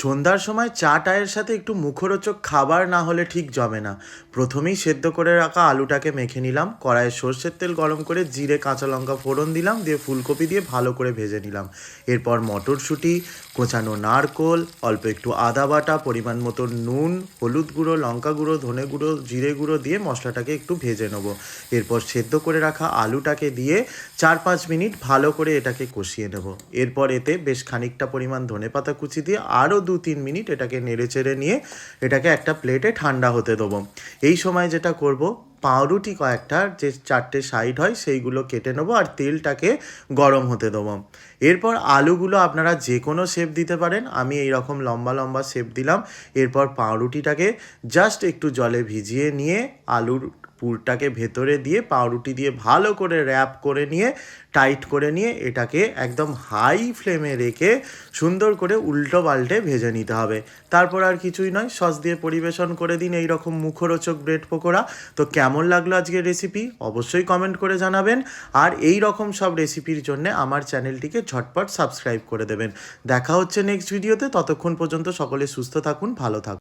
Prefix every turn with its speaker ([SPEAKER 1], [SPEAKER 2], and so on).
[SPEAKER 1] সন্ধ্যার সময় চা টায়ের সাথে একটু মুখরোচক খাবার না হলে ঠিক জমে না। প্রথমেই সেদ্ধ করে রাখা আলুটাকে মেখে নিলাম, কড়াইয়ে সর্ষের তেল গরম করে জিরে কাঁচা লঙ্কা ফোড়ন দিলাম, দিয়ে ফুলকপি দিয়ে ভালো করে ভেজে নিলাম। এরপর মটরশুঁটি, কোচানো নারকোল, অল্প একটু আদা বাটা, পরিমাণ মতো নুন, হলুদ গুঁড়ো, লঙ্কা গুঁড়ো, ধনে গুঁড়ো, জিরে গুঁড়ো দিয়ে মশলাটাকে একটু ভেজে নেব। এরপর সেদ্ধ করে রাখা আলুটাকে দিয়ে চার পাঁচ মিনিট ভালো করে এটাকে কষিয়ে নেব। এরপর এতে বেশ খানিকটা পরিমাণ ধনেপাতা কুচি দিয়ে আরও দু তিন মিনিট এটাকে নেড়ে চেড়ে নিয়ে এটাকে একটা প্লেটে ঠান্ডা হতে দেবো। এই সময় যেটা করব, পাউরুটি কয়েকটা যে চারটে সাইড হয় সেইগুলো কেটে নেব আর তেলটাকে গরম হতে দেবো। এরপর আলুগুলো আপনারা যে কোনো শেপ দিতে পারেন। আমি এই রকম লম্বা লম্বা শেপ দিলাম। এরপর পাউরুটিটাকে জাস্ট একটু জলে ভিজিয়ে নিয়ে আলুর পুরটাকে ভেতরে দিয়ে পাউরুটি দিয়ে ভালো করে র্যাপ করে নিয়ে টাইট করে নিয়ে এটাকে একদম হাই ফ্লেমে রেখে সুন্দর করে উল্টো পাল্টে ভেজে নিতে হবে। তারপর আর কিছুই নয়, সস দিয়ে পরিবেশন করে দিন এই রকম মুখরোচক ব্রেড পকোড়া। তো কেমন লাগল আজকের রেসিপি অবশ্যই কমেন্ট করে জানাবেন। আর এই রকম সব রেসিপির জন্য আমার চ্যানেলটিকে ঝটপট সাবস্ক্রাইব করে দেবেন। দেখা হচ্ছে নেক্সট ভিডিওতে ততক্ষণ পর্যন্ত সকলে সুস্থ থাকুন, ভালো থাকুন।